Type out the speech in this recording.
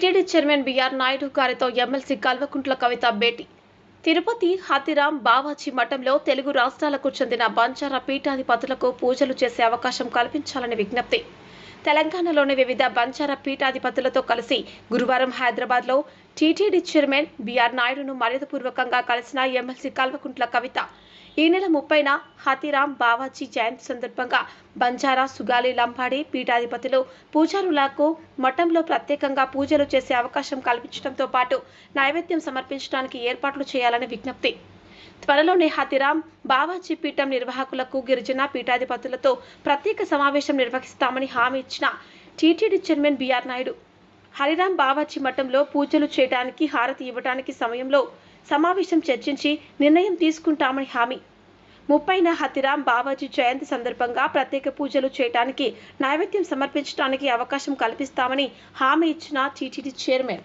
TTD chairman BR Naidu గారితో MLC Kalvakuntla Kavitha భేటీ. తిరుపతి హతిరాం బావాజీ మఠంలో తెలుగు రాష్ట్రాలకు చెందిన బంజారా పీఠాధిపతులకు పూజలు చేసే అవకాశం కల్పించాలని విజ్ఞప్తి. తెలంగాణలోని వివిధ బంజారా పీఠాధిపతులతో కలిసి గురువారం హైదరాబాద్లో టీటీడీ చైర్మన్ బీఆర్ నాయుడును మర్యాదపూర్వకంగా కలిసిన ఎమ్మెల్సీ కల్వకుంట్ల కవిత. ఈ నెల ముప్పైన హతిరాం బావాజీ జయంతి సందర్భంగా బంజారా సుగాలి లంబాడి పీఠాధిపతులు పూజారులకు మఠంలో ప్రత్యేకంగా పూజలు చేసే అవకాశం కల్పించడంతో పాటు నైవేద్యం సమర్పించడానికి ఏర్పాట్లు చేయాలని విజ్ఞప్తి. త్వరలోనే హతిరాం బావాజీ పీఠం నిర్వాహకులకు గిరిజన పీఠాధిపతులతో ప్రత్యేక సమావేశం నిర్వహిస్తామని హామీ ఇచ్చిన TTD chairman B R Naidu. Hariram Bavaji మఠంలో పూజలు చేయడానికి హారతి ఇవ్వడానికి సమయంలో సమావేశం చర్చించి నిర్ణయం తీసుకుంటామని హామీ. ముప్పైన హతిరాం బావాజీ జయంతి సందర్భంగా ప్రత్యేక పూజలు చేయడానికి నైవేద్యం సమర్పించడానికి అవకాశం కల్పిస్తామని హామీ ఇచ్చిన టీటీడీ చైర్మన్.